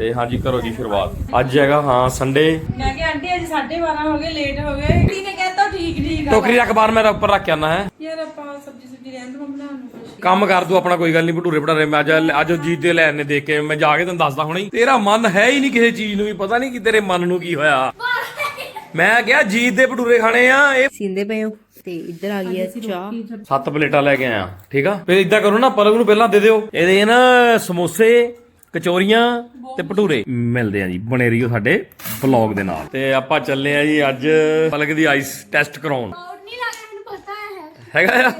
ਤੇ ਹਾਂਜੀ ਕਰੋ ਜੀ ਸ਼ੁਰੂਆਤ। ਅੱਜ ਹੈਗਾ ਹਾਂ ਸੰਡੇ ਮੈਂ ਕਿਹਾ ਆਂਟੀ ਅੱਜ 12:30 ਹੋ ਗਏ ਲੇਟ ਹੋ ਗਏ। ਟੀ ਨੇ ਕਹਿਤਾ? ਠੀਕ ਠੀਕ ਆ। ਟੋਕਰੀ ਰੱਖ ਬਾਹਰ? ਮੇਰਾ ਉੱਪਰ ਰੱਖ ਕੇ ਆਣਾ ਹੈ। ਯਾਰ ਆਪਾਂ ਸਬਜੀ ਸੁਬਜੀ ਰਹਿਣ ਤੋਂ ਬਣਾਉਣ ਨੂੰ ਕੁਛ ਕੰਮ ਕਰ ਦੂ ਆਪਣਾ ਕੋਈ ਗੱਲ ਨਹੀਂ ਭਟੂਰੇ ਭਟਾਰੇ ਮੈਂ ਅੱਜ ਅੱਜ ਜੀਤ ਦੇ ਲੈਣ ਨੇ ਦੇਖ ਕੇ ਮੈਂ ਜਾ ਕੇ ਤੈਨੂੰ ਦੱਸਦਾ ਹੁਣੇ। ਹੀ। ਤੇਰਾ ਮਨ ਹੈ ਹੀ ਨਹੀਂ ਕਿਸੇ ਚੀਜ਼ ਨੂੰ ਵੀ ਪਤਾ ਨਹੀਂ ਕਿ ਤੇਰੇ ਮਨ ਨੂੰ ਕੀ ਹੋਇਆ। ਮੈਂ ਕਿਹਾ ਜੀਤ ਦੇ ਭਟੂਰੇ ਖਾਣੇ ਆ ਇਹ ਸੀਂਦੇ ਪਏ ਹੋ ਤੇ ਇੱਧਰ ਆ ਗਈ ਹੈ ਚਾਹ। ਸੱਤ ਪਲੇਟਾਂ ਲੈ ਕੇ ਆਇਆ ਠੀਕ ਆ? ਫਿਰ ਇਦਾਂ ਕਰੋ ਨਾ ਪਲਕ ਨੂੰ ਪਹਿਲਾਂ ਦੇ ਦਿਓ। ਇਹਦੇ ਨਾ ਸਮੋਸੇ ਕਚੋਰੀਆਂ ਤੇ ਭਟੂਰੇ। ਮਿਲਦੇ ਆ ਜੀ ਬਣੇ ਰਹੀਓ ਸਾਡੇ ਵਲੌਗ ਦੇ ਨਾਲ। ਤੇ ਆਪਾਂ ਚੱਲੇ ਆ ਜੀ ਅੱਜ ਪਲਕ ਦੀ ਆਈਸ ਟੈਸਟ ਕਰਾਉਣ। ਨਹੀਂ ਲੱਗਾ ਮੈਨੂੰ ਪਤਾ ਹੈ। ਹੈਗਾ ਆ?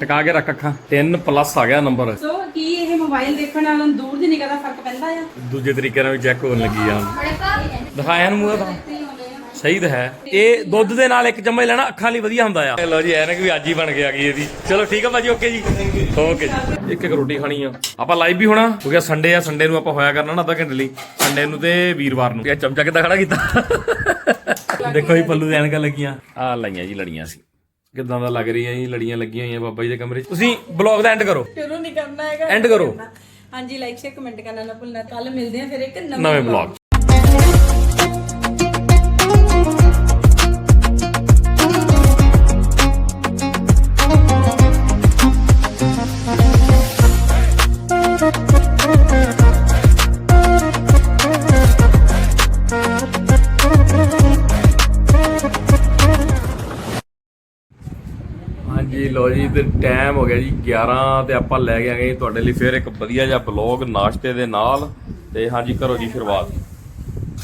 ਟਿਕਾ ਕੇ ਰੱਖ ਅੱਖਾਂ। 3 ਪਲੱਸ ਆ ਗਿਆ ਨੰਬਰ ਸੋ ਕੀ ਇਹ ਮੋਬਾਈਲ ਦੇਖਣ ਨਾਲ ਦੂਰ ਦੀ ਨਿਗਾਹ ਦਾ ਫ਼ਰਕ ਪੈਂਦਾ ਆ? ਦੂਜੇ ਤਰੀਕੇ ਨਾਲ ਵੀ ਚੈੱਕ ਹੋਣ ਲੱਗੀ ਆ। ਬੜੇ ਭਾਰੀ ਹੈ ਦਿਖਾਇਆ ਨੂੰ ਮੂੰਹ ਤਾਂ ਸਹੀ ਤਾਂ ਹੈ। ਇਹ ਦੁੱਧ ਦੇ ਨਾਲ ਇੱਕ ਚਮਚ ਲੈਣਾ ਅੱਖਾਂ ਲਈ ਵਧੀਆ ਹੁੰਦਾ ਆ। ਲਓ ਜੀ ਐਨਕ ਵੀ ਅੱਜ ਹੀ ਬਣ ਕੇ ਆ ਗਈ ਇਹਦੀ ਚਲੋ ਠੀਕ ਆ ਭਾਜੀ ਓਕੇ ਜੀ। ਓਕੇ ਜੀ। ਇੱਕ ਇੱਕ ਰੋਟੀ ਖਾਣੀ ਆ। ਆਪਾਂ ਲਾਈਵ ਵੀ ਹੋਣਾ ਕਿਉਂਕਿ ਸੰਡੇ ਆ ਸੰਡੇ ਨੂੰ ਆਪਾਂ ਹੋਇਆ ਕਰਨਾ ਨਾ ਅੱਧਾ ਘੰਟੇ ਲਈ। ਸੰਡੇ ਨੂੰ ਤੇ ਵੀਰਵਾਰ ਨੂੰ। ਇਹ ਚਮਚਾ ਕਿੱਦਾਂ ਖੜਾ ਕੀਤਾ? ਦੇਖੋ ਜੀ ਪੱਲੂ ਦੇ ਐਨਕਾਂ ਲੱਗੀਆਂ। ਆ ਲਾਈਆਂ ਜੀ ਲੜੀਆਂ ਸੀ। ਕਿੱਦਾਂ ਦਾ ਲੱਗ ਰਹੀਆਂ ਜੀ ਲੜੀਆਂ ਲੱਗੀਆਂ ਹੋਈਆਂ ਬਾਬਾ ਜੀ ਦੇ ਕਮਰੇ 'ਚ? ਤੁਸੀਂ ਬਲੌਗ ਦਾ ਐਂਡ ਕਰੋ। ਸ਼ੁਰੂ ਨਹੀਂ ਕਰਨਾ ਹੈਗਾ ਐਂਡ ਕਰੋ। ਹਾਂਜੀ ਲਾਈਕ ਸ਼ੇਅਰ ਕਮੈਂਟ ਕਰਨਾ ਨਾ ਭੁੱਲਣਾ। ਕੱਲ ਮਿਲਦੇ ਆ ਫਿਰ ਇੱਕ ਨਵੇਂ ਬਲੌਗ ਟਾਈਮ ਹੋ ਗਿਆ ਜੀ 11 ਤੇ ਆਪਾਂ ਲੈ ਕੇ ਆ ਗਏ ਤੁਹਾਡੇ ਲਈ ਫਿਰ ਇੱਕ ਵਧੀਆ ਜਿਹਾ ਬਲੌਗ ਨਾਸ਼ਤੇ ਦੇ ਨਾਲ। ਤੇ ਹਾਂਜੀ ਕਰੋ ਜੀ ਸ਼ੁਰੂਆਤ।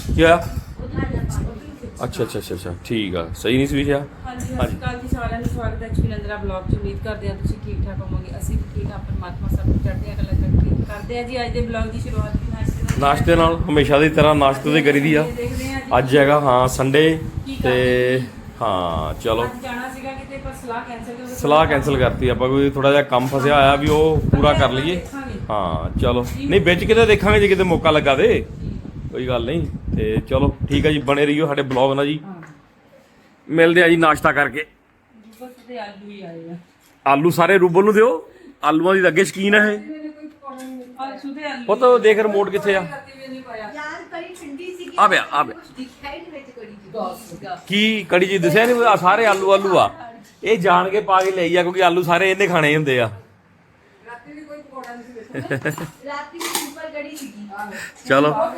ਕੀ ਹੋਇਆ? ਅੱਛਾ ਅੱਛਾ ਅੱਛਾ ਅੱਛਾ ਠੀਕ ਆ। ਸਹੀ ਨਹੀਂ ਸੀ ਹਾਂਜੀ ਸਤਿ ਸ਼੍ਰੀ ਅਕਾਲ ਜੀ ਸਾਰਿਆਂ ਨੂੰ ਸਵਾਗਤ ਹੈ। ਐਕਸਪੀਲੰਦਰਾ ਬਲੌਗ ਚ ਉਮੀਦ ਕਰਦੇ ਹਾਂ ਤੁਸੀਂ ਠੀਕ ਠਾਕ ਹੋਵੋਗੇ। ਅਸੀਂ ਵੀ ਠੀਕ ਹਾਂ ਪਰਮਾਤਮਾ ਸਭ ਨੂੰ ਚੜ੍ਹਦੀਆਂ ਕਲਾ ਕਰਕੇ ਕਰਦੇ ਆ ਜੀ ਅੱਜ ਦੇ ਬਲੌਗ ਦੀ ਸ਼ੁਰੂਆਤ ਨਾਸ਼ਤੇ ਨਾਲ। ਨਾਸ਼ਤੇ ਨਾਲ ਹਮੇਸ਼ਾ ਦੀ ਤਰ੍ਹਾਂ ਨਾਸ਼ਤੇ ਤੇ ਕਰੀਦੀ ਆ। ਆ ਅੱਜ ਹੈਗਾ ਹਾਂ ਸੰਡੇ ਤੇ ਹਾਂ ਚਲੋ। ਜਾਣਾ ਸੀਗਾ ਸਲਾਹ ਕੈਨਸਲ ਸਲਾਹ ਕਰਤੀ ਆਪਾਂ ਕੋਈ ਥੋੜਾ ਜਿਹਾ ਕੰਮ ਫਸਿਆ ਹੋਇਆ ਵੀ ਉਹ ਪੂਰਾ ਕਰ ਲਈਏ। ਹਾਂ ਚਲੋ। ਨਹੀਂ ਵਿੱਚ ਕਿਤੇ ਦੇਖਾਂਗੇ ਜੇ ਕਿਤੇ ਮੌਕਾ ਲੱਗਾ ਤੇ। ਕੋਈ ਗੱਲ ਨਹੀਂ ਤੇ ਚਲੋ ਠੀਕ ਹੈ ਜੀ ਬਣੇ ਰਹੀਓ ਸਾਡੇ ਬਲੌਗ ਨਾਲ ਜੀ। ਮਿਲਦੇ ਆ ਜੀ ਨਾਸ਼ਤਾ ਕਰਕੇ। ਬਸ ਤੇ ਆਲੂ ਹੀ ਆਏ ਆ। ਆਲੂ ਸਾਰੇ ਰੂਬਲ ਨੂੰ ਦਿਓ। ਆਲੂਆਂ ਦੀ ਤਾਂ ਅੱਗੇ ਸ਼ਕੀਨ ਹੈ ਇਹ। ਪੁੱਤ ਦੇਖ ਰਿਮੋਟ ਕਿੱਥੇ ਆ। ਯਾਰ ਕੜੀ ਠੰਡੀ ਆ ਪਿਆ ਆ ਪਿਆ। ਦਿਖਾਈ ਨਹੀਂ ਵਿੱਚ ਕੜੀ ਕੀ ਕੜੀ ਜੀ ਦੱਸਿਆ ਨਹੀਂ ਸਾਰੇ ਆਲੂ ਆਲੂ ਆ ਇਹ ਜਾਣ ਕੇ ਪਾ ਕੇ ਲਈ ਆ ਕਿਉਂਕਿ ਆਲੂ ਸਾਰੇ ਇਹਨੇ ਖਾਣੇ ਹੁੰਦੇ ਆ। ਰਾਤੀ ਵੀ ਸਿੰਪਲ ਕੜੀ ਸੀਗੀ। ਚਲੋ। ਆ?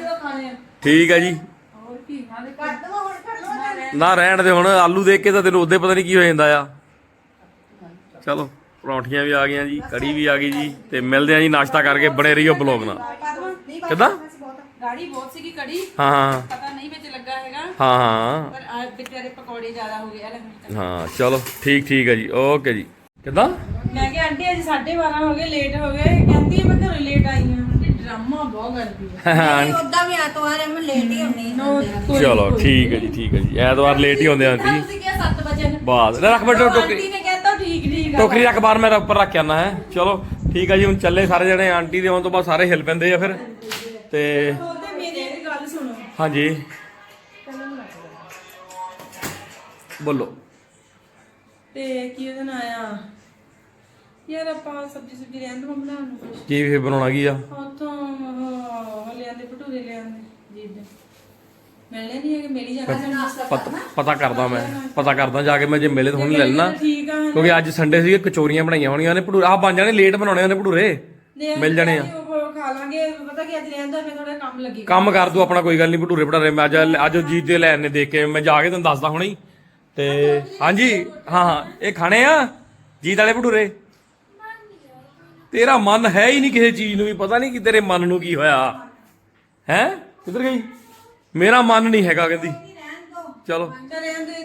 ਠੀਕ ਹੈ ਜੀ। ਹੋਰ ਕੀ ਖਾਣੇ? ਕਰ ਦਵਾ ਹੁਣ ਕਰ ਲਵਾ ਨਾ ਰਹਿਣ ਦੇ ਹੁਣ ਆਲੂ ਦੇਖ ਕੇ ਤਾਂ ਤੈਨੂੰ ਉਹਦੇ ਪਤਾ ਨਹੀਂ ਕੀ ਹੋ ਜਾਂਦਾ ਆ। ਚਲੋ ਪਰੌਂਠੀਆਂ ਵੀ ਆ ਗਈਆਂ ਜੀ ਕੜੀ ਵੀ ਆ ਗਈ ਜੀ ਤੇ ਮਿਲਦੇ ਆ ਜੀ ਨਾਸ਼ਤਾ ਕਰਕੇ ਬਣੇ ਰਹੀਓ ਬਲੌਗ ਨਾਲ। ਕਿੱਦਾਂ? ਗਾੜੀ ਬਹੁਤ ਸੀਗੀ ਕੜੀ ਹਾਂ। ਪਤਾ ਨਹੀਂ ਵਿੱਚ ਲੱਗਾ ਹੈਗਾ। ਹਾਂ ਹਾਂ। ਪਰ ਆ ਵਿਚਾਰੇ ਪਕੌੜੇ ਜ਼ਿਆਦਾ ਹੋ ਗਏ ਆ। ਹਾਂ ਚਲੋ ਠੀਕ ਠੀਕ ਹੈ ਜੀ ਓਕੇ ਜੀ। ਕਿੱਦਾਂ? ਮੈਂ ਕਿਹਾ ਆਂਟੀ ਅੱਜ 12:30 ਹੋ ਗਏ ਲੇਟ ਹੋ ਗਏ। ਕਹਿੰਦੀ ਮੈਂ ਘਰੋਂ ਲੇਟ ਆਈ ਹਾਂ। ਆਂਟੀ ਡਰਾਮਾ ਬਹੁਤ ਕਰਦੀ ਹੈ ਉਦਾਂ ਵੀ ਐਤਵਾਰ ਐ ਮੈਂ ਲੇਟ ਹੀ ਹੁੰਨੀ ਨੋ ਕੋਈ- ਚਲੋ ਠੀਕ ਹੈ ਜੀ ਠੀਕ ਹੈ ਜੀ। ਐਤਵਾਰ ਲੇਟ ਹੀ ਹੁੰਦੇ ਆਂਟੀ। ਤੁਸੀਂ ਕਿਹਾ 7 ਵਜੇ ਨੇ। ਬਾਸ ਲੈ ਰੱਖ ਬੈਠੋ ਆਂਟੀ ਟੋਕਰੀ। ਨੇ ਕਹਿਤਾ ਠੀਕ ਠੀਕ ਟੋਕਰੀ ਰੱਖ ਬਾਹਰ ਮੇਰਾ ਉੱਪਰ ਰੱਖ ਕੇ ਆਣਾ ਹੈ। ਚਲੋ ਠੀਕ ਹੈ ਜੀ ਹੁਣ ਚੱਲੇ ਸਾਰੇ ਜਣੇ ਆਂਟੀ ਦੇ ਆਉਣ ਤੋਂ ਬਾਅਦ ਸਾਰੇ ਹਿਲ ਪੈਂਦੇ ਆ ਫਿਰ। ਤੇ ਉਹਦੇ ਮੇਰੀ ਇੱਕ ਗੱਲ ਸੁਣੋ ਹਾਂਜੀ। ਬੋਲੋ। ਤੇ ਕੀ ਉਹਦਾ ਨਾਂ ਆ? ਯਾਰ ਆਪਾਂ ਸਬਜੀ ਸੁਬਜੀ ਰਹਿਣ ਤੋਂ ਬਣਾਉਣ ਨੂੰ ਕੁਛ। ਕੀ ਫੇਰ ਬਣਾਉਣਾ ਕੀ ਆ? ਉੱਥੋਂ ਉਹ ਲਿਆਂਦੇ ਭਟੂਰੇ ਲਿਆਂਦੇ ਜੀ ਦੇ। ਮਿਲਣੇ ਨਹੀਂ ਹੈਗੇ ਮੇਰੀ ਜਗ੍ਹਾ ਪਤਾ ਪਤਾ ਕਰਦਾ ਮੈਂ। ਪਤਾ ਕਰਦਾ ਜਾ ਕੇ ਮੈਂ ਜੇ ਮਿਲੇ ਤਾਂ ਹੁਣ ਲੈ ਲੈਣਾ। ਠੀਕ ਆ ਕਿਉਂਕਿ ਅੱਜ ਸੰਡੇ ਸੀਗੇ ਕਚੋਰੀਆਂ ਬਣਾਈਆਂ ਹੋਣੀਆਂ ਨੇ ਭਟੂਰੇ। ਆਹ ਬਣ ਜਾਣੇ ਲੇਟ ਬਣਾਉਣੇ ਨੇ ਭਟੂਰੇ। ਮਿਲ ਜਾਣੇ ਆ। ਲਾਂਗੇ ਪਤਾ ਕੀ ਅੱਜ ਰਹਿੰਦਾ ਫਿਰ ਥੋੜਾ ਕੰਮ ਲੱਗੀ ਕੰਮ ਕਰ ਦੂ ਆਪਣਾ ਕੋਈ ਗੱਲ ਨਹੀਂ ਭਟੂਰੇ ਭਟਾਰੇ, ਮੈਂ ਅੱਜ ਅੱਜ ਜੀਤ ਦੇ ਲੈਣ ਨੇ ਦੇਖ ਕੇ, ਮੈਂ ਜਾ ਕੇ ਤੁਹਾਨੂੰ ਦੱਸਦਾ ਹੁਣੇ ਹੀ। ਤੇ ਹਾਂਜੀ, ਹਾਂ ਹਾਂ, ਇਹ ਖਾਣੇ ਆ? ਜੀਤ ਵਾਲੇ ਭਟੂਰੇ? ਤੇਰਾ ਮਨ ਹੈ ਹੀ ਨਹੀਂ ਕਿਸੇ ਚੀਜ਼ ਨੂੰ ਵੀ, ਪਤਾ ਨਹੀਂ ਕਿ ਤੇਰੇ ਮਨ ਨੂੰ ਕੀ ਹੋਇਆ। ਹੈ? ਕਿੱਧਰ ਗਈ? ਮੇਰਾ ਮਨ ਨਹੀਂ ਹੈਗਾ, ਕਹਿੰਦੀ। ਚਲੋ।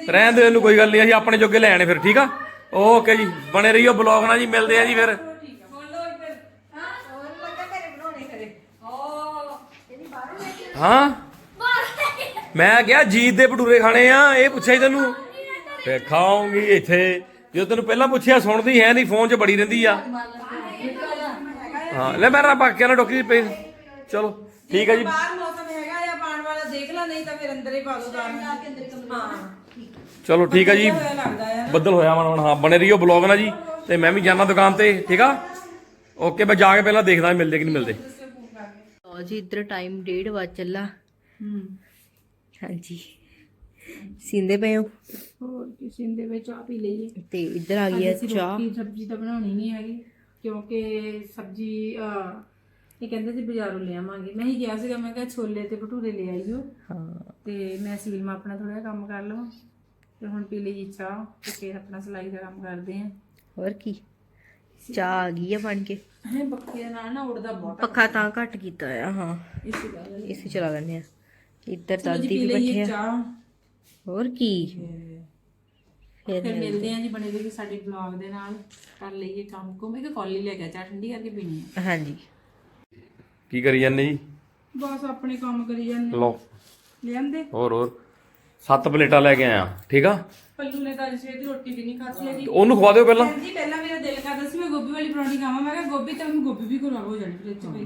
ਰਹਿਣ ਦੇ, ਇਹਨੂੰ ਕੋਈ ਗੱਲ ਨਹੀਂ ਅਸੀਂ ਆਪਣੇ ਜੋਗੇ ਲੈਣੇ ਫਿਰ, ਠੀਕ ਆ? ਓਕੇ ਜੀ, ਬਣੇ ਰਹੀਓ ਬਲੌਗ ਨਾਲ ਜੀ, ਮਿਲਦੇ ਆ ਜੀ ਫਿਰ। ਹਾਂ? ਮੈਂ ਕਿਹਾ ਜੀਤ ਦੇ ਭਟੂਰੇ ਖਾਣੇ ਆ ਇਹ ਪੁੱਛਿਆ ਹੀ ਤੈਨੂੰ? ਤੇ ਖਾਉਂਗੀ ਇੱਥੇ। ਜਦੋਂ ਤੈਨੂੰ ਪਹਿਲਾਂ ਪੁੱਛਿਆ ਸੁਣਦੀ ਹੈ ਨਹੀਂ ਫੋਨ 'ਚ ਬੜੀ ਰਹਿੰਦੀ ਆ। ਹਾਂ ਲੈ ਮੇਰਾ ਬਾਕੀਆਂ ਨਾਲ ਡੋਕੀ ਪਈ ਚਲੋ ਠੀਕ ਹੈ ਜੀ। ਬਾਹਰ ਮੌਸਮ ਹੈਗਾ ਜਾਂ ਪਾਣ ਵਾਲਾ ਦੇਖ ਲੈ ਨਹੀਂ ਤਾਂ ਫਿਰ ਅੰਦਰ ਹੀ ਪਾ ਦੋ ਦਾਲ। ਹਾਂ। ਚਲੋ ਠੀਕ ਹੈ ਜੀ। ਬੱਦਲ ਹੋਇਆ ਮਨ ਹੁਣ ਹਾਂ ਬਣੇ ਰਹੀਓ ਬਲੌਗ ਨਾਲ ਜੀ। ਤੇ ਮੈਂ ਵੀ ਜਾਣਾ ਦੁਕਾਨ ਤੇ ਠੀਕ ਆ? ਓਕੇ ਮੈਂ ਜਾ ਕੇ ਪਹਿਲਾਂ ਦੇਖਦਾ ਮਿਲਦੇ ਕਿ ਨਹੀਂ ਮਿਲਦੇ। ਲਓ ਜੀ ਇੱਧਰ ਟਾਈਮ 1:30 ਵਜ ਚੱਲਾ। ਹੂੰ। ਹਾਂਜੀ। ਸਿੰਦੇ ਪਏ ਹੋ? ਹੋਰ ਕਿਸੇ ਦੇ ਵਿੱਚ ਚਾਹ ਪੀ ਲਈਏ। ਤੇ ਇੱਧਰ ਆ ਗਈ ਹੈ ਚਾਹ। ਰੋਟੀ ਸਬਜ਼ੀ ਤਾਂ ਬਣਾਉਣੀ ਨਹੀਂ ਹੈਗੀ ਕਿਉਂਕਿ ਸਬਜ਼ੀ ਇਹ ਕਹਿੰਦੇ ਸੀ ਬਾਜ਼ਾਰੋਂ ਲਿਆਵਾਂਗੇ ਮੈਂ ਹੀ ਗਿਆ ਸੀਗਾ ਮੈਂ ਕਿਹਾ ਛੋਲੇ ਤੇ ਭਟੂਰੇ ਲੈ ਆਈਓ। ਹਾਂ। ਤੇ ਮੈਂ ਸੀਲ ਮਾ ਆਪਣਾ ਥੋੜਾ ਕੰਮ ਕਰ ਲਵਾਂ। ਤੇ ਹੁਣ ਪੀ ਲਈ ਚਾਹ ਤੇ ਫਿਰ ਆਪਣਾ ਸਿਲਾਈ ਦਾ ਕੰਮ ਕਰਦੇ ਆਂ। ਹੋਰ ਕੀ? ਚਾਹ ਆ ਗਈ ਹੈ ਬਣ ਕੇ। ਹੈ ਬੱਕੇ ਦੇ ਨਾਲ ਨਾ ਉੜਦਾ ਬਹੁਤ ਪੱਖਾ ਤਾਂ ਘੱਟ ਕੀਤਾ ਆ ਹਾਂ। ਇਸ ਗੱਲ ਇਸੇ ਚਲਾ ਲੈਂਦੇ ਆ। ਇੱਧਰ ਦਾਦੀ ਵੀ ਬੈਠੇ ਆ। ਹੋਰ ਕੀ? ਫਿਰ ਫਿਰ ਮਿਲਦੇ ਆਂ ਜੀ ਬਣੇ ਰਹੀ ਸਾਡੇ ਬਲੌਗ ਦੇ ਨਾਲ। ਕਰ ਲਈਏ ਕੰਮ ਕੋ ਮੈਂ ਕਿ ਕੌਲੀ ਲੈ ਕੇ ਚਾਹ ਠੰਡੀ ਕਰਕੇ ਪੀਣੀ ਆ। ਹਾਂਜੀ। ਕੀ ਕਰੀ ਜਾਂਦੇ ਜੀ? ਬਸ ਆਪਣੇ ਕੰਮ ਕਰੀ ਜਾਂਦੇ ਲਓ। ਲਿਆਂਦੇ? ਹੋਰ ਹੋਰ। ਸੱਤ ਪਲੇਟਾਂ ਲੈ ਕੇ ਆਇਆ ਠੀਕ ਆ? ਪੱਲੂ ਨੇ ਤਾਂ ਸਵੇਰ ਦੀ ਰੋਟੀ ਵੀ ਨਹੀਂ ਖਾਧੀ ਹੈਗੀ। ਤੇ ਉਹਨੂੰ ਖਵਾ ਦਿਓ ਪਹਿਲਾਂ। ਜੀ ਪਹਿਲਾਂ ਮੇਰਾ ਦਿਲ ਕਰਦਾ ਸੀ ਮੈਂ ਗੋਭੀ ਵਾਲੀ ਪਰੌਂਠੀ ਖਾਵਾਂ। ਮੈਂ ਕਿਹਾ ਗੋਭੀ ਤਾਂ ਹੁਣ ਗੋਭੀ ਵੀ ਖਰਾਬ ਹੋ ਜਾਣੀ ਫ੍ਰਿਜ 'ਚ ਪਈ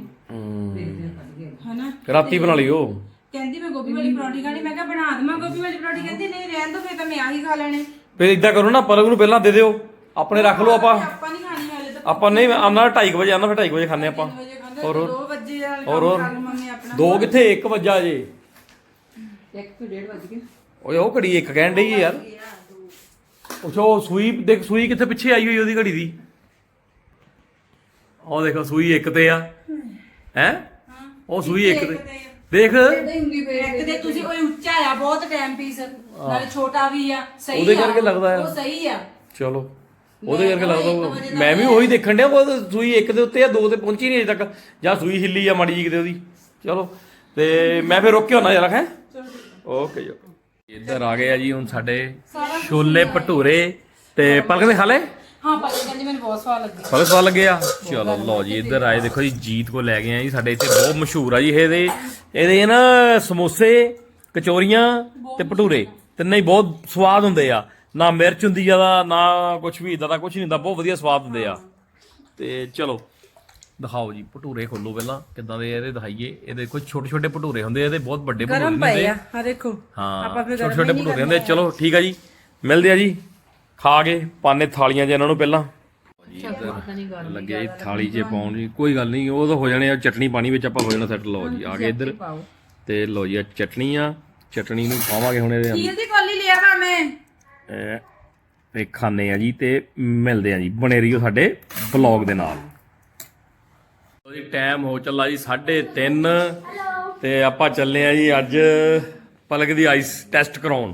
ਹਨਾ? ਰਾਤੀ ਬਣਾ ਲਿਓ ਕਹਿੰਦੀ ਮੈਂ ਗੋਭੀ ਵਾਲੀ ਪਰੌਂਠੀ ਖਾਣੀ। ਮੈਂ ਕਿਹਾ ਬਣਾ ਦਵਾਂ ਗੋਭੀ ਵਾਲੀ ਪਰੌਂਠੀ। ਕਹਿੰਦੀ ਨਹੀਂ ਰਹਿਣ ਦੋ ਫਿਰ ਤਾਂ ਮੈਂ ਆਹੀ ਖਾ ਲੈਣੇ। ਫਿਰ ਇਦਾਂ ਕਰੋ ਨਾ ਪਲਕ ਨੂੰ ਪਹਿਲਾਂ ਦੇ ਦਿਓ। ਆਪਣੇ ਰੱਖ ਲਓ ਆਪਾਂ। ਆਪਾਂ ਨਹੀਂ ਖਾਣੀ ਹਾਲੇ ਤਾਂ। ਆਪਾਂ ਨਹੀਂ ਆਨਾ 2:30 ਵਜੇ ਆਨਾ ਫਿਰ 2:30 ਵਜੇ ਖਾਣੇ ਆਪਾਂ। ਵਜੇ ਖਾਂਦੇ ਹੋਰ ਹੋਰ 2 ਵਜੇ ਵਾਲਾ ਹੋਰ ਹੋਰ। ਕੰਮ ਮੰਮੀ ਆਪਣਾ। ਦੋ ਕਿੱਥੇ? 1 ਵਜਾ ਜੇ। 1 ਤੋਂ 1:30 ਵਜ ਗਏ। ਓਏ ਉਹ ਘੜੀ ਇੱਕ ਕਹਿਣ ਡਈ ਯਾਰ। ਪੁੱਛੋ ਸੂਈ ਦੇਖ ਸੂਈ ਕਿੱਥੇ ਪਿੱਛੇ ਆਈ ਹੋਈ ਉਹਦੀ ਘੜੀ ਦੀ? ਉਹ ਦੇਖੋ ਸੂਈ ਇੱਕ ਤੇ ਆ। ਹੈ? ਉਹ ਸੂਈ ਇੱਕ ਤੇ। ਦੇਖ। ਇੱਕ ਦੇ ਤੁਸੀਂ ਕੋਈ ਉੱਚਾ ਆ ਬਹੁਤ ਟਾਈਮ ਪੀਸ ਨਾਲੇ ਛੋਟਾ ਵੀ ਆ ਸਹੀ ਉਹਦੇ ਕਰਕੇ ਲੱਗਦਾ ਆ। ਉਹ ਸਹੀ ਆ। ਚਲੋ। ਉਹਦੇ ਕਰਕੇ ਲੱਗਦਾ ਉਹ- ਮੈਂ ਵੀ ਉਹੀ ਦੇਖਣ ਡਿਆ ਉਹ ਸੂਈ ਇੱਕ ਦੇ ਉੱਤੇ ਆ ਦੋ ਤੇ ਪਹੁੰਚੀ ਨਹੀਂ ਅਜੇ ਤੱਕ। ਜਾਂ ਸੂਈ ਹਿੱਲੀ ਆ ਮਾੜੀ ਜੀ ਕਿਤੇ ਉਹਦੀ। ਚਲੋ। ਤੇ ਮੈਂ ਫਿਰ ਰੁਕ ਕੇ ਹੋਣਾ ਜਰਾ ਹੈ? ਓਕੇ ਜੀ ਇੱਧਰ ਆ ਗਏ ਆ ਜੀ ਹੁਣ ਸਾਡੇ ਛੋਲੇ ਭਟੂਰੇ ਤੇ ਪਲਕ ਨੇ ਖਾ ਲਏ? ਹਾਂ ਪਤਾ ਕਹਿੰਦੀ ਮੈਨੂੰ ਬਹੁਤ ਸਵਾਦ ਲੱਗੀ। ਸਾਰੇ ਸਵਾਦ ਲੱਗੇ ਆ? ਚਲੋ ਲਓ ਜੀ ਇੱਧਰ ਆਏ ਦੇਖੋ ਜੀ ਜੀਤ ਕੋ ਲੈ ਗਏ ਆ ਜੀ ਸਾਡੇ ਇੱਥੇ ਬਹੁਤ ਮਸ਼ਹੂਰ ਆ ਜੀ ਇਹਦੇ। ਇਹਦੇ ਨਾ ਸਮੋਸੇ ਕਚੋਰੀਆਂ ਤੇ ਭਟੂਰੇ। ਤਿੰਨੇ ਹੀ ਬਹੁਤ ਸਵਾਦ ਹੁੰਦੇ ਆ। ਨਾ ਮਿਰਚ ਹੁੰਦੀ ਜ਼ਿਆਦਾ ਨਾ ਕੁਝ ਵੀ ਇਦਾਂ ਦਾ ਕੁਝ ਨਹੀਂ ਹੁੰਦਾ ਬਹੁਤ ਵਧੀਆ ਸਵਾਦ ਹੁੰਦੇ ਆ। ਤੇ ਚਲੋ ਦਿਖਾਓ ਜੀ ਭਟੂਰੇ ਖੋਲੋ ਪਹਿਲਾਂ ਕਿੱਦਾਂ ਦੇ ਇਹਦੇ ਦਿਖਾਈਏ। ਇਹਦੇ ਕੁਝ ਛੋਟੇ ਛੋਟੇ ਭਟੂਰੇ ਹੁੰਦੇ ਆ ਇਹਦੇ ਬਹੁਤ ਵੱਡੇ ਭਟੂਰੇ ਗਰਮ ਨਹੀਂ ਪਏ ਹੁੰਦੇ ਆ ਆ ਦੇਖੋ। ਹਾਂ ਆਪਾਂ ਫਿਰ ਛੋਟੇ ਗਰਮ ਛੋਟੇ ਨਹੀਂ ਭਟੂਰੇ ਹੁੰਦੇ। ਚਲੋ ਠੀਕ ਆ ਜੀ। ਮਿਲਦੇ ਆ ਜੀ। ਖਾ ਕੇ ਪਾਣੇ ਥਾਲੀਆਂ 'ਚ ਇਹਨਾਂ ਨੂੰ ਪਹਿਲਾਂ। ਲੱਗਿਆ ਜੀ ਥਾਲੀ 'ਚ ਪਾਉਣ ਜੀ। ਕੋਈ ਗੱਲ ਨਹੀਂ ਉਹ ਤਾਂ ਹੋ ਜਾਣੇ ਆ ਚਟਨੀ ਪਾਣੀ ਵਿੱਚ ਆਪਾਂ ਹੋ ਜਾਣਾ ਸੈੱਟ ਲਓ ਜੀ ਆ ਗਏ ਇੱਧਰ। ਤੇ ਲਓ ਜੀ ਆ ਚਟਨੀ ਆ ਚਟਨੀ ਨੂੰ ਪਾਵਾਂਗੇ ਹੁਣ ਇਹਦੇ ਕੀਲ ਦੀ ਕੋਲੀ ਲਿਆ ਵਾ ਮੈਂ। ਅੰਦਰ ਇਹ ਖਾਣੇ ਆ ਜੀ ਤੇ ਮਿਲਦੇ ਆ ਜੀ ਬਣੇ ਰਹੀਓ ਸਾਡੇ ਬਲੌਗ ਦੇ ਨਾਲ। ਲਓ ਜੀ ਟਾਈਮ ਹੋ ਚੱਲਾ ਜੀ 3:30 ਤੇ ਆਪਾਂ ਚੱਲੇ ਆ ਜੀ ਅੱਜ ਪਲਕ ਦੀ ਆਈਸ ਟੈਸਟ ਕਰਾਉਣ।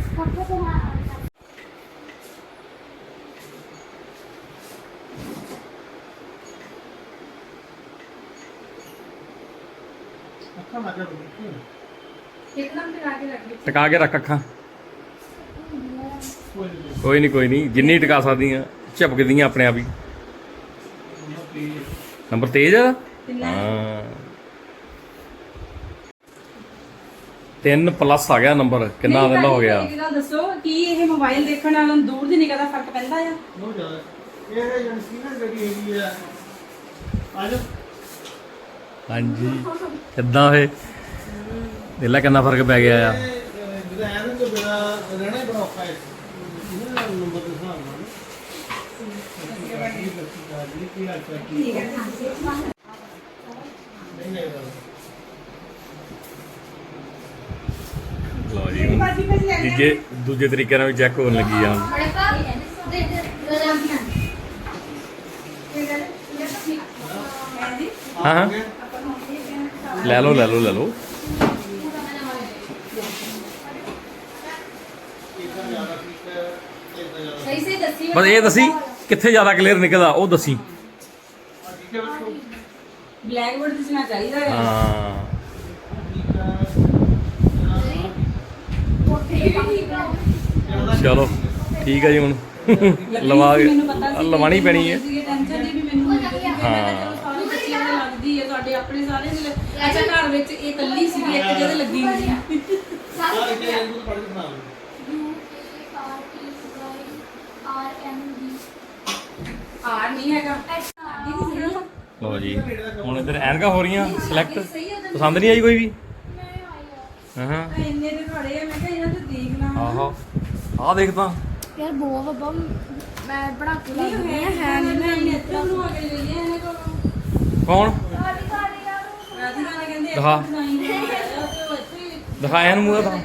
ਇੱਕਦਮ ਟਿਕਾ ਕੇ ਰੱਖ ਟਿਕਾ ਕੇ ਰੱਖ ਅੱਖਾਂ। ਕੋਈ ਨਹੀਂ ਕੋਈ ਨਹੀਂ ਜਿੰਨੀ ਟਿਕਾ ਸਕਦੀਆਂ ਝਪਕਦੀਆਂ ਆਪਣੇ ਆਪ ਹੀ। ਨੰਬਰ ਤੇਜ਼ ਆ? ਹਾਂ। 3 ਪਲੱਸ ਆ ਗਿਆ ਨੰਬਰ ਕਿੰਨਾ ਦਿਨ ਦਾ ਹੋ ਗਿਆ? ਇਹ ਗੱਲ ਦੱਸੋ ਕੀ ਇਹ ਮੋਬਾਈਲ ਦੇਖਣ ਨਾਲ ਦੂਰ ਦੀ ਨਿਗਾਹ ਦਾ ਫ਼ਰਕ ਪੈਂਦਾ ਆ? ਬਹੁਤ ਜ਼ਿਆਦਾ। ਇਹ ਏਜੰਸੀ ਨਾ ਜਿਹੜੀ ਹੈਗੀ ਆ ਆਜੋ ਹਾਂਜੀ ਕਿੱਦਾਂ ਫੇ ਦੇਲਾ ਕਿੰਨਾ ਫ਼ਰਕ ਪੈ ਗਿਆ ਆ। ਜਿਹੜਾ ਹੈ ਨਾ ਕਿ ਬਿਨਾ ਰਹਿਣਾ ਹੀ ਬੜਾ ਔਖਾ ਹੈ। ਇਹਨਾਂ ਨੰਬਰ ਦੇ ਹਿਸਾਬ ਨਾਲ। ਠੀਕ ਹੈ ਨਹੀਂ ਨਹੀਂ ਲਓ ਜੀ ਹੁਣ ਦੂਜੇ ਦੂਜੇ ਤਰੀਕੇ ਨਾਲ ਵੀ ਚੈੱਕ ਹੋਣ ਲੱਗੀ ਆ। ਹੁਣ। ਹਾਂ। ਲੈ ਲਓ ਲੈ ਲਓ ਲੈ ਲਓ। ਬਸ ਇਹ ਦੱਸੀ ਕਿੱਥੇ ਜ਼ਿਆਦਾ ਕਲੀਅਰ ਨਿਕਲਦਾ ਉਹ ਦੱਸੀ। ਬਲੈਕ ਬੋਰਡ ਤੇ ਚਾਹੀਦਾ ਹੈ। ਹਾਂ। ਚਲੋ ਠੀਕ ਹੈ ਜੀ ਹੁਣ। ਲਵਾ ਲਵਾਣੀ ਪੈਣੀ ਹੈ। ਟੈਨਸ਼ਨ ਦੀ ਵੀ ਮੈਨੂੰ ਸਾਰੇ ਬੱਚਿਆਂ ਲੱਗਦੀ ਹੈ ਤੁਹਾਡੇ ਆਪਣੇ ਸਾਰੇ ਇੱਕ ਲੱਗੀ ਇਹਨੂੰ ਪੜ੍ਹ ਕੇ ਆਰ ਨਹੀਂ ਹੈਗਾ। ਜੀ ਹੁਣ ਇੱਧਰ ਐਨਕਾਂ ਹੋ ਰਹੀਆਂ ਸਿਲੈਕਟ ਪਸੰਦ ਨਹੀਂ ਆਈ ਕੋਈ ਵੀ? ਹਾਂ। ਇੰਨੇ ਤੇ ਖੜੇ ਆ ਮੈਂ ਕਿਹਾ ਇਹਨਾਂ ਲਾਂ ਆਹੋ। ਆਹ ਦੇਖ ਤਾਂ। ਯਾਰ ਬਹੁਤ ਬੱਬਾ ਮੈਂ ਬਣਾ ਕੇ ਲੈ ਹੈ ਹੈ ਨਹੀਂ ਮੈਂ ਇਹਨੇ ਇੱਥੇ ਬਣਵਾ ਕੇ ਲੈ ਲਿਆ ਇਹਨੇ ਕੋਲੋਂ। ਕੌਣ? ਰਾਧਿਕਾ ਨੇ ਕਹਿੰਦੇ ਦਿਖਾ। ਦਿਖਾਇਆ ਨੂੰ ਮੂੰਹ ਤਾਂ। ਆ।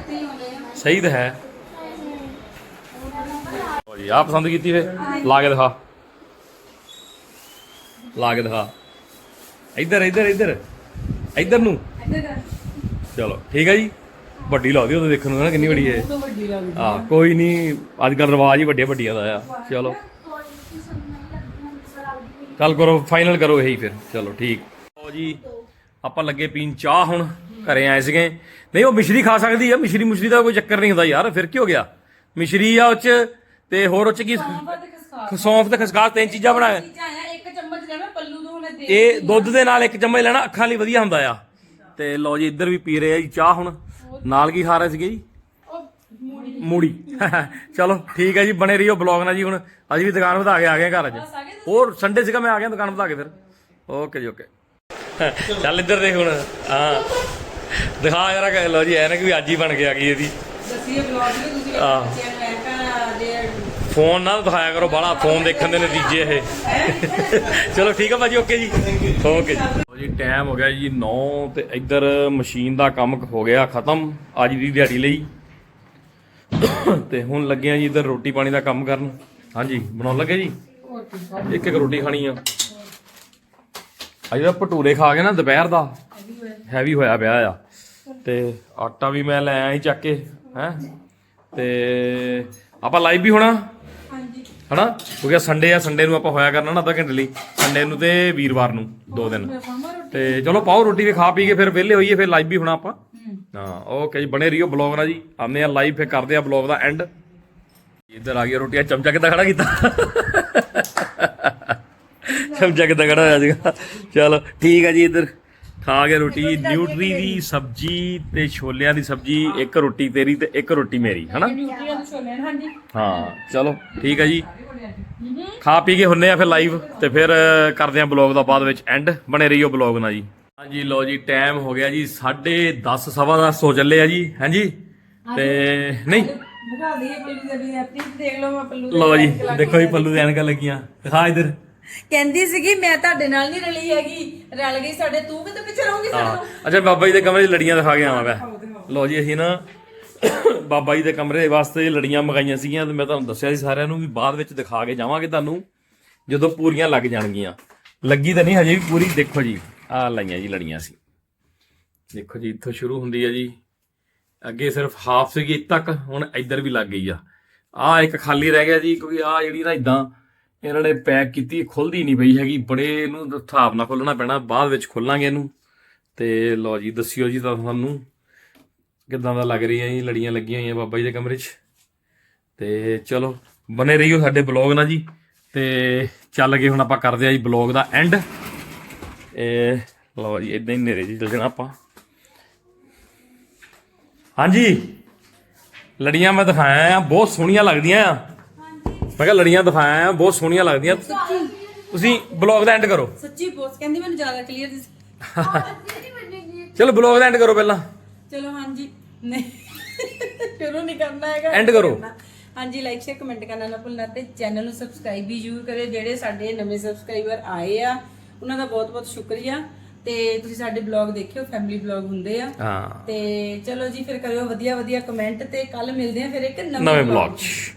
ਸਹੀ ਤਾਂ ਹੈ। ਲਓ ਜੀ ਆਹ ਪਸੰਦ ਕੀਤੀ ਫੇ ਲਾ ਕੇ ਦਿਖਾ। ਲਾ ਕੇ ਦਿਖਾ। ਇੱਧਰ ਇੱਧਰ ਇੱਧਰ। ਇੱਧਰ ਨੂੰ। ਇੱਧਰ ਚਲੋ ਠੀਕ ਹੈ ਜੀ। ਵੱਡੀ ਲਾਉਦੀ ਉਹਦੇ ਦੇਖਣ ਨੂੰ ਨਾ ਕਿੰਨੀ ਵੱਡੀ ਹੈ। ਤੋਂ ਵੱਡੀ ਲੱਗਦੀ ਕੋਈ ਨਹੀਂ ਅੱਜ ਕੱਲ ਰਿਵਾਜ ਹੀ ਵੱਡੀਆਂ ਵੱਡੀਆਂ ਦਾ ਆ। ਚਲੋ। ਚੱਲ ਕਰੋ ਫਾਈਨਲ ਕਰੋ ਇਹੀ ਫਿਰ। ਚਲੋ ਠੀਕ। ਲਓ ਜੀ ਆਪਾਂ ਲੱਗੇ ਪੀਣ ਚਾਹ ਹੁਣ ਘਰੇ ਆਏ ਸੀਗੇ। ਨਹੀਂ ਉਹ ਮਿਸ਼ਰੀ ਖਾ ਸਕਦੀ ਆ ਮਿਸ਼ਰੀ ਮੁਸ਼ਰੀ ਦਾ ਕੋਈ ਚੱਕਰ ਨਹੀਂ ਹੁੰਦਾ ਯਾਰ ਫਿਰ ਕੀ ਹੋ ਗਿਆ? ਮਿਸ਼ਰੀ ਆ ਉਹ ਚ ਤੇ ਹੋਰ ਉਹ ਚ ਕੀ? ਸੌਂਫ ਤੇ ਖਸਖਾਸ ਤਿੰਨ ਚੀਜ਼ਾਂ ਬਣਾਏ ਚੀਜ਼ਾਂ ਆ ਇੱਕ ਚਮਚ ਲੈਣਾ ਪੱਲੂ ਤੋਂ ਹੁਣੇ ਦੇ ਇਹ ਦੁੱਧ ਦੇ ਨਾਲ ਇੱਕ ਚਮਚ ਲੈਣਾ ਅੱਖਾਂ ਲਈ ਵਧੀਆ ਹੁੰਦਾ ਆ। ਤੇ ਲਓ ਜੀ ਇੱਧਰ ਵੀ ਪੀ ਰਹੇ ਆ ਜੀ ਚਾਹ ਹੁਣ। ਨਾਲ ਕੀ ਖਾ ਰਹੇ ਸੀਗੇ ਜੀ? ਮੂੜੀ। ਚਲੋ ਠੀਕ ਹੈ ਜੀ ਬਣੇ ਰਹੀਓ ਬਲੌਗ ਨਾਲ ਜੀ ਹੁਣ। ਅੱਜ ਵੀ ਦੁਕਾਨ ਵਧਾ ਕੇ ਆ ਗਏ ਘਰ ਅੱਜ। ਹੋਰ ਸੰਡੇ ਸੀਗਾ ਮੈਂ ਆ ਗਿਆ ਦੁਕਾਨ ਵਧਾ ਕੇ ਫਿਰ। ਓਕੇ ਜੀ ਓਕੇ ਚੱਲ ਇੱਧਰ ਦੇਖ ਹੁਣ ਹਾਂ। ਦਿਖਾ ਯਾਰਾ ਲਓ ਜੀ ਐਨਕ ਵੀ ਅੱਜ ਹੀ ਬਣ ਕੇ ਆ ਗਈ ਇਹਦੀ। ਦੱਸੀਏ ਬਲੌਗ ਵੀ ਤੁਸੀਂ ਆਹ। ਫੋਨ ਨਾ ਦਿਖਾਇਆ ਕਰੋ, ਬਾਹਲਾ ਫੋਨ ਦੇਖਣ ਦੇ ਨਤੀਜੇ ਇਹ। ਚਲੋ ਠੀਕ ਆ ਭਾਜੀ, ਓਕੇ ਜੀ। ਓਕੇ ਜੀ। ਲਓ ਜੀ ਟਾਈਮ ਹੋ ਗਿਆ ਜੀ 9 ਤੇ ਇੱਧਰ ਮਸ਼ੀਨ ਦਾ ਕੰਮ ਹੋ ਗਿਆ ਖਤਮ, ਅੱਜ ਦੀ ਦਿਹਾੜੀ ਲਈ। ਤੇ ਹੁਣ ਲੱਗੇ ਆ ਜੀ ਇੱਧਰ ਰੋਟੀ ਪਾਣੀ ਦਾ ਕੰਮ ਕਰਨ। ਹਾਂਜੀ, ਬਣਾਉਣ ਲੱਗੇ ਜੀ? ਇੱਕ ਇੱਕ ਰੋਟੀ ਖਾਣੀ ਆ। ਅੱਜ ਦਾ ਭਟੂਰੇ ਖਾ ਕੇ ਨਾ ਦੁਪਹਿਰ ਦਾ। ਹੈਵੀ ਹੋਇਆ ਪਿਆ ਆ। ਤੇ ਆਟਾ ਵੀ ਮੈਂ ਲੈ ਆਇਆ ਸੀ ਚੱਕ ਕੇ, ਹੈ? ਤੇ ਆਪਾਂ ਲਾਈਵ ਵੀ ਹੋਣਾ। ਹਾਂਜੀ। ਹਨਾ? ਕਿਉਂਕਿ ਸੰਡੇ ਆ ਸੰਡੇ ਨੂੰ ਆਪਾਂ ਹੋਇਆ ਕਰਨਾ ਨਾ ਅੱਧਾ ਘੰਟੇ ਲਈ। ਸੰਡੇ ਨੂੰ ਤੇ ਵੀਰਵਾਰ ਨੂੰ ਦੋ ਦਿਨ। ਤੇ ਚਲੋ ਪਾਓ ਰੋਟੀ ਵੀ ਖਾ ਪੀ ਕੇ ਫਿਰ ਵਿਹਲੇ ਹੋਈਏ ਫਿਰ ਲਾਈਵ ਵੀ ਹੋਣਾ ਆਪਾਂ। ਹਾਂ। ਓਕੇ ਜੀ ਬਣੇ ਰਹੀਓ ਬਲੌਗ ਨਾਲ ਜੀ। ਆਉਂਦੇ ਆ ਲਾਈਵ ਫਿਰ ਕਰਦੇ ਆ ਬਲੌਗ ਦਾ ਐਂਡ ਇੱਧਰ ਆ ਗਿਆ ਰੋਟੀ ਆ ਚਮਚਾ ਕਿੱਦਾਂ ਖੜਾ ਕੀਤਾ? ਚਮਚਾ ਕਿੱਦਾਂ ਖੜਾ ਹੋਇਆ ਸੀਗਾ? ਚਲੋ ਠੀਕ ਆ ਜੀ ਇੱਧਰ। ਖਾ ਕੇ ਰੋਟੀ ਨਿਊਟਰੀ ਦੀ ਸਬਜੀ ਤੇ ਛੋਲਿਆਂ ਦੀ ਸਬਜੀ ਇੱਕ ਰੋਟੀ ਤੇਰੀ ਤੇ ਇੱਕ ਰੋਟੀ ਮੇਰੀ ਹਨਾ? ਦੇ ਛੋਲੇ ਹਾਂਜੀ। ਹਾਂ ਚਲੋ ਠੀਕ ਹੈ ਜੀ। ਖਾ ਪੀ ਕੇ ਹੁੰਨੇ ਆ ਫਿਰ ਲਾਈਵ ਤੇ ਫਿਰ ਕਰਦੇ ਆ ਬਲੌਗ ਦਾ ਬਾਅਦ ਵਿੱਚ ਐਂਡ ਬਣੇ ਰਹੀਓ ਬਲੌਗ ਨਾਲ ਜੀ। ਹਾਂਜੀ ਲਓ ਜੀ ਟਾਈਮ ਹੋ ਗਿਆ ਜੀ 10:30 ਸਵਾ ਦਸ ਹੋ ਚੱਲੇ ਆ ਜੀ ਹਾਂਜੀ? ਤੇ ਨਹੀਂ। ਦੇ ਦੇ ਜੀ ਲਾ ਕੇ ਦੇਖੋ ਜੀ ਪੱਲੂ ਦੇ ਐਨਕਾਂ ਲੱਗੀਆਂ। ਦਿਖਾ ਇਧਰ। ਕਹਿੰਦੀ ਸੀਗੀ ਮੈਂ ਤੁਹਾਡੇ ਨਾਲ ਨਹੀਂ ਰਲੀ ਹੈਗੀ। ਰਲ ਗਈ ਸਾਡੇ ਤੂੰ ਕਿਤੇ ਪਿੱਛੇ ਰਹੂਗੀ ਸਾਡੇ ਹਾਂ। ਤੋਂ? ਅੱਛਾ ਬਾਬਾ ਜੀ ਦੇ ਕਮਰੇ 'ਚ ਲੜੀਆਂ ਦਿਖਾ ਕੇ ਆਵਾਂ ਮੈਂ। ਲਓ ਜੀ ਅਸੀਂ ਨਾ ਬਾਬਾ ਜੀ ਦੇ ਕਮਰੇ ਵਾਸਤੇ ਲੜੀਆਂ ਮੰਗਾਈਆਂ ਸੀਗੀਆਂ ਤੇ ਮੈਂ ਤੁਹਾਨੂੰ ਦੱਸਿਆ ਸੀ ਸਾਰਿਆਂ ਨੂੰ ਵੀ ਬਾਅਦ ਵਿੱਚ ਦਿਖਾ ਕੇ ਜਾਵਾਂਗੇ ਤੁਹਾਨੂੰ ਜਦੋਂ ਪੂਰੀਆਂ ਲੱਗ ਜਾਣਗੀਆਂ। ਲੱਗੀ ਤਾਂ ਨਹੀਂ ਹਜੇ ਵੀ ਪੂਰੀ ਦੇਖੋ ਜੀ ਆਹ ਲਾਈਆਂ ਜੀ ਲੜੀਆਂ ਸੀ। ਦੇਖੋ ਜੀ ਇੱਥੋਂ ਸ਼ੁਰੂ ਹੁੰਦੀ ਹੈ ਜੀ। ਅੱਗੇ ਸਿਰਫ ਹਾਫ ਸੀਗੀ ਇੱਥੇ ਤੱਕ ਹੁਣ ਇੱਧਰ ਵੀ ਲੱਗ ਗਈ ਆ। ਆ ਇੱਕ ਖਾਲੀ ਰਹਿ ਗਿਆ ਜੀ ਕਿਉਂਕਿ ਆ ਜਿਹੜੀ ਨਾ ਇਦਾਂ ਇਹਨਾਂ ਨੇ ਪੈਕ ਕੀਤੀ, ਖੁੱਲਦੀ ਨਹੀਂ ਪਈ ਹੈਗੀ। ਬੜੇ ਇਹਨੂੰ ਹਿਸਾਬ ਨਾਲ ਖੋਲਣਾ ਪੈਣਾ, ਬਾਅਦ ਵਿੱਚ ਖੋਲਾਂਗੇ ਇਹਨੂੰ। ਤੇ ਲਓ ਜੀ, ਦੱਸਿਓ ਜੀ ਤਾਂ ਤੁਹਾਨੂੰ ਕਿੱਦਾਂ ਦਾ ਲੱਗ ਰਹੀ ਹੈ ਜੀ, ਲੜੀਆਂ ਲੱਗੀਆਂ ਹੋਈਆਂ ਬਾਬਾ ਜੀ ਦੇ ਕਮਰੇ 'ਚ। ਤੇ ਚਲੋ ਬਨੇ ਰਹੀਓ ਸਾਡੇ ਬਲੌਗ ਨਾਲ ਜੀ। ਤੇ ਚੱਲ ਗਏ ਹੁਣ ਆਪਾਂ ਕਰਦੇ ਆ ਜੀ ਬਲੌਗ ਦਾ ਐਂਡ। ਇਹ ਲਓ ਜੀ ਇਦਾਂ ਹੀ ਨੇਰੇ ਜੀ ਚੱਲ ਜਾਣਾ ਆਪਾਂ। ਹਾਂਜੀ, ਲੜੀਆਂ ਮੈਂ ਦਿਖਾਇਆ ਆ, ਬਹੁਤ ਸੋਹਣੀਆਂ ਲੱਗਦੀਆਂ ਆ। ਮੈਂ ਕਿਹਾ ਲੜੀਆਂ ਦਿਖਾਇਆ ਆ ਬਹੁਤ ਸੋਹਣੀਆਂ ਲੱਗਦੀਆਂ। ਤੁਸੀਂ ਬਲੌਗ ਦਾ ਐਂਡ ਕਰੋ। ਸੱਚੀ ਬੋਸ ਕਹਿੰਦੀ ਮੈਨੂੰ ਜ਼ਿਆਦਾ ਕਲੀਅਰ ਦਿਸ ਚਲੋ ਬਲੌਗ ਦਾ ਐਂਡ ਕਰੋ ਪਹਿਲਾਂ। ਚਲੋ ਹਾਂਜੀ। ਨਹੀਂ ਸ਼ੁਰੂ ਨਹੀਂ ਕਰਨਾ ਹੈਗਾ। End ਕਰੋ। ਹਾਂਜੀ ਲਾਈਕ ਸ਼ੇਅਰ ਕਮੈਂਟ ਕਰਨਾ ਨਾ ਭੁੱਲਣਾ ਤੇ ਚੈਨਲ ਨੂੰ ਸਬਸਕ੍ਰਾਈਬ ਵੀ ਜ਼ਰੂਰ ਕਰਿਓ। ਜਿਹੜੇ ਸਾਡੇ ਨਵੇਂ ਸਬਸਕ੍ਰਾਈਬਰ ਆਏ ਆ ਉਹਨਾਂ ਦਾ ਬਹੁਤ ਬਹੁਤ ਸ਼ੁਕਰੀਆ। ਤੇ ਤੁਸੀਂ ਸਾਡੇ ਬਲੌਗ ਦੇਖਿਓ ਫੈਮਿਲੀ ਬਲੌਗ ਹੁੰਦੇ ਆ। ਹਾਂ। ਤੇ ਚਲੋ ਜੀ ਫਿਰ ਕਰਿਓ ਵਧੀਆ ਵਧੀਆ ਕਮੈਂਟ ਤੇ। ਕੱਲ ਮਿਲਦੇ ਆ ਫਿਰ ਇੱਕ ਨਵੇਂ ਨਵੇਂ vlog। 'ਚ।